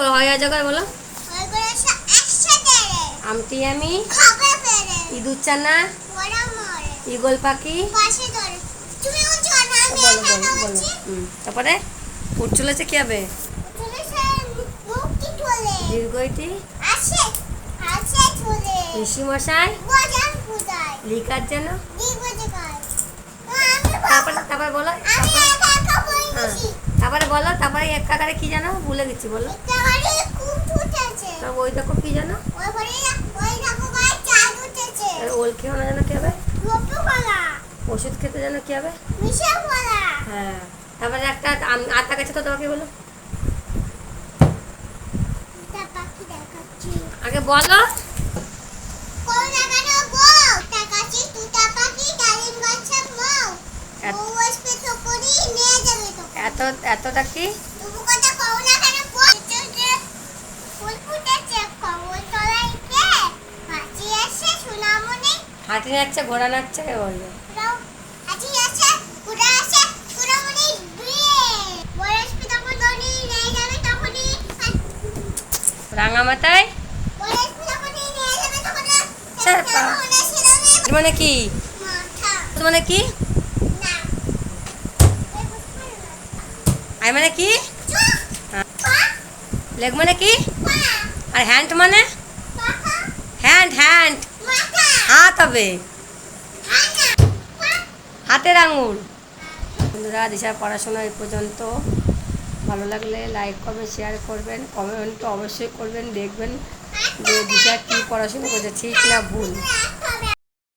বলো হয় আজকাল বলো। আমটি আমি ইঁদুর চানা ইগল পাখি। তারপরে উঠ চলেছে কি হবে? তোলে। ঋষি মশাই। আমি তারপরে তারপরে বলো আমি একা একা বই হ্যাঁ বসি। তারপরে বলো তারপরে এক কাকারে কি জানো? ভুলে গেছি বলো। ওই দেখো কি জানো? ওল খেও না যেন কি হবে? ওষুধ খেতে যেন কি হবে? হ্যাঁ। তারপরে একটা আতা গেছে তো তোমাকে বলো। আগে বলো। এত- এত এতটা কি? কে? হাঁটি নাচছে ঘোড়া নাচছে কে বলবে রাও, হাঁচি আসে, ঘোড়া আসে, সোনামণি আই মানে কি? লেগ মানে কি? আর হ্যান্ড মানে? Hand hand. হাত হবে। হাতের আঙুল। বন্ধুরা, দিশার পড়াশোনা এই পর্যন্ত। ভালো লাগলে লাইক করবেন শেয়ার করবেন কমেন্ট অবশ্যই করবেন, দেখবেন যে দিশা কী পড়াশোনা করছে, ঠিক না ভুল।